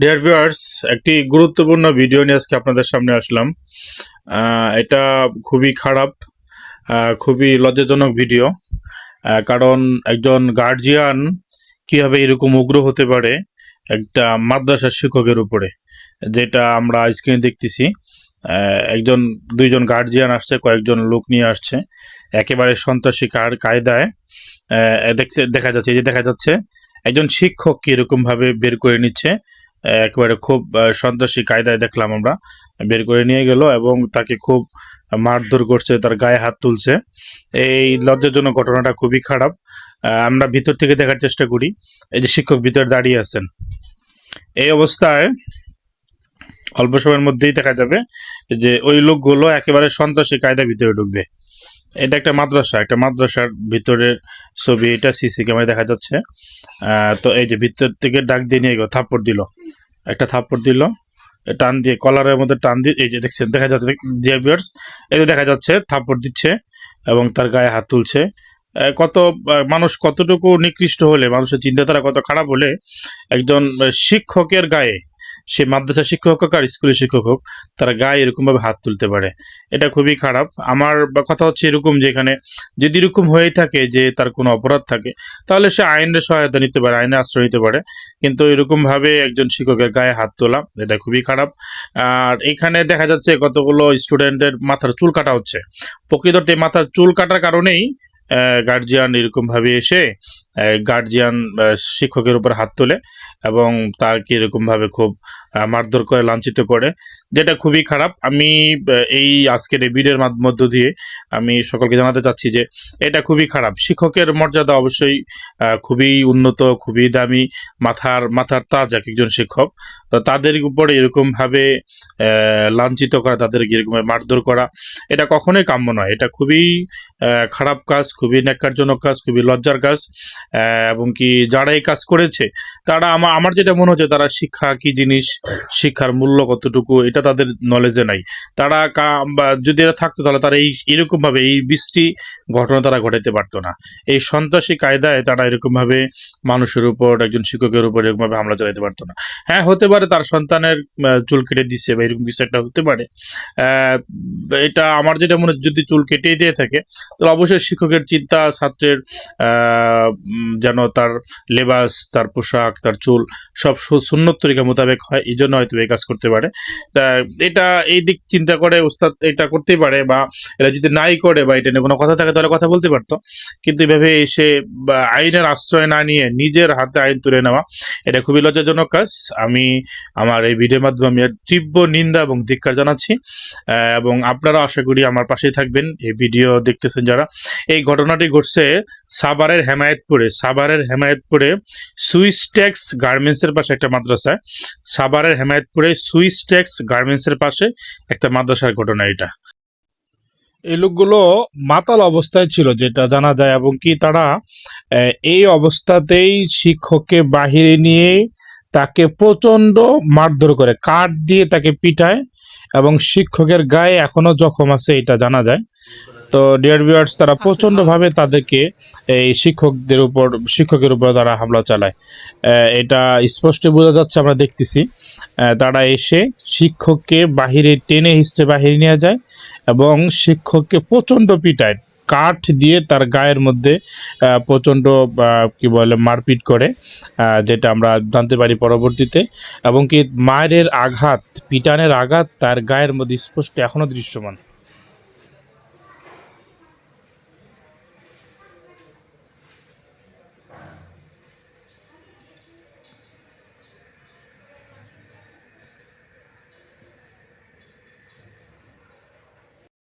Dear viewers একটি গুরুত্বপূর্ণ video নিয়ে আজকে আপনাদের সামনে আসলাম। এটা খুবই খারাপ খুবই লজ্জাজনক ভিডিও কারণ একজন গার্জিয়ান কীভাবে এরকম উগ্র হতে পারে একটা মাদ্রাসার শিক্ষকের উপরে, যেটা আমরা স্ক্রিনে দেখতেছি। একজন, দুইজন গার্জিয়ান আসছে, কয়েকজন লোক নিয়ে আসছে। একেবারে সন্ত্রাসী কার কায়দায় দেখছে, দেখা যাচ্ছে, এই যে দেখা যাচ্ছে একজন শিক্ষক এরকম ভাবে বের করে নিচ্ছে, একেবারে খুব সন্ত্রাসী কায়দায় দেখলাম আমরা, বের করে নিয়ে গেল এবং তাকে খুব মারধর করছে, তার গায়ে হাত তুলছে। এই লজ্জাজনক ঘটনাটা খুবই খারাপ। আমরা ভিতর থেকে দেখার চেষ্টা করি। এই যে শিক্ষক ভিতরে দাঁড়িয়ে আছেন। এই অবস্থায় অল্প সময়ের মধ্যেই দেখা যাবে যে ওই লোকগুলো একেবারে সন্ত্রাসী কায়দা ভিতরে ঢুকবে। এটা একটা মাদ্রাসা, একটা মাদ্রাসার ভিতরের ছবি, এটা সিসি ক্যামেরায় দেখা যাচ্ছে। তো এই যে ভিতর থেকে ডাক দিয়ে নিয়ে গেল থাপ্পড় দিল। একটা থাপ্পড় দিল টান দিয়ে কলারের মধ্যে টান দিয়ে, এই যে দেখছেন, দেখা যাচ্ছে জেভিয়ার্স এই দেখা যাচ্ছে, থাপ্পড় দিচ্ছে এবং তার গায়ে হাত তুলছে। কত মানুষ কতটুকু নিকৃষ্ট হলে, মানুষের চিন্তাধারা কত খারাপ হলে, একজন শিক্ষকের গায়ে সে মাদ্রাসা শিক্ষক হোক আর স্কুলের শিক্ষক হোক, তারা গায়ে এরকমভাবে হাত তুলতে পারে। এটা খুবই খারাপ। আমার কথা হচ্ছে এরকম যে এখানে যদি এরকম হয়ে থাকে যে তার কোনো অপরাধ থাকে, তাহলে সে আইনের সহায়তা নিতে পারে, আইনে আশ্রয় নিতে পারে। কিন্তু এরকমভাবে একজন শিক্ষকের গায়ে হাত তোলা, এটা খুবই খারাপ। আর এখানে দেখা যাচ্ছে কতগুলো স্টুডেন্টের মাথার চুল কাটা হচ্ছে। প্রকৃততে মাথার চুল কাটার কারণেই গার্জিয়ান এরকমভাবে এসে গার্জিয়ান শিক্ষকের উপর হাত তোলে এবং তাকে এরকম ভাবে খুব মারধর করে, লাঞ্ছিত করে, যেটা খুবই খারাপ। আমি এই আজকের এই ভিডিওর মধ্য দিয়ে আমি সকলকে জানাতে চাচ্ছি যে, এটা খুবই খারাপ। শিক্ষকের মর্যাদা অবশ্যই খুবই উন্নত, খুবই দামি, মাথার মাথার তাজ এক একজন শিক্ষক। তাদের উপরে এরকমভাবে লাঞ্ছিত করা তাদেরকে এরকম মারধর করা, এটা কখনোই কাম্য নয়। এটা খুবই খারাপ কাজ, খুবই ন্যাক্কারজনক কাজ, খুবই লজ্জার কাজ। এবং কি যারা এই কাজ করেছে, তারা আমার আমার যেটা মনে হচ্ছে তারা শিক্ষা কি জিনিস, শিক্ষার মূল্য কতটুকু, এটা তাদের নলেজে নাই। তারা যদি এরা থাকতো তাহলে তারা এই এরকমভাবে এই বৃষ্টি ঘটনা তারা ঘটাইতে পারতো না। এই সন্ত্রাসী কায়দায় তারা এরকমভাবে মানুষের উপর, একজন শিক্ষকের উপর এরকমভাবে হামলা চালাতে পারতো না। হ্যাঁ হতে পারে তার সন্তানের চুল কেটে দিচ্ছে বা এরকম কিছু একটা হতে পারে। এটা আমার যেটা মনে যদি চুল কেটেই দিয়ে থাকে, তাহলে অবশ্যই শিক্ষকের চিন্তা, ছাত্রের যেন তার লেবাস, তার পোশাক, তার চুল সব সুন্নত তরিকা মোতাবেক হয় এই জন্য হয়তো এই কাজ করতে পারে। তা এটা এই দিক চিন্তা করে উস্তাদ এটা করতেই পারে বা এরা যদি নাই করে বা এটা নিয়ে কোনো কথা থাকে তাহলে কথা বলতে পারতো। কিন্তু এভাবে এসে আইনের আশ্রয় না নিয়ে নিজের হাতে আইন তুলে নেওয়া, এটা খুবই লজ্জাজনক কাজ। আমি, আমার এই ভিডিওর মাধ্যমে আমি তীব্র নিন্দা এবং ধিক্কার জানাচ্ছি এবং আপনারা আশা করি আমার পাশেই থাকবেন। এই ভিডিও দেখতেছেন যারা। এই ঘটনাটি ঘটছে সাভারের হেমায়েতপুরে। সাভারের হেমায়েতপুরে ট্যাক্স গার্মেন্টসের পাশে একটা মাদ্রাসায় সাভারের হেমায়েতপুরে ট্যাক্স গার্মেন্টসের পাশে একটা মাদ্রাসার ঘটনা এটা। এই লোকগুলো মাতাল অবস্থায় ছিল, যেটা জানা যায়, এবং কি তারা এই অবস্থাতেই শিক্ষককে বাহিরে নিয়ে তাকে প্রচণ্ড মারধর করে, কাঠ দিয়ে তাকে পিটায়, এবং শিক্ষকের গায়ে এখনও জখম আছে, এটা জানা যায়। তো ডিয়ার ভিউয়ার্স তারা প্রচন্ডভাবে তাদেরকে এই শিক্ষকদের উপর শিক্ষকের উপর তারা হামলা চালায়। এটা স্পষ্ট বোঝা যাচ্ছে আমরা দেখতেছি। তারা এসে শিক্ষককে বাহিরে টেনে হিসড়ে বাহিরে নিয়ে যায় এবং শিক্ষককে প্রচণ্ড পিটায় কাঠ দিয়ে তার গায়ের মধ্যে প্রচণ্ড কি বলে মারপিট করে যেটা আমরা জানতে পারি পরবর্তীতে। এবং কি মায়ের আঘাত পিটানের আঘাত তার গায়ের মধ্যে স্পষ্ট এখনও দৃশ্যমান।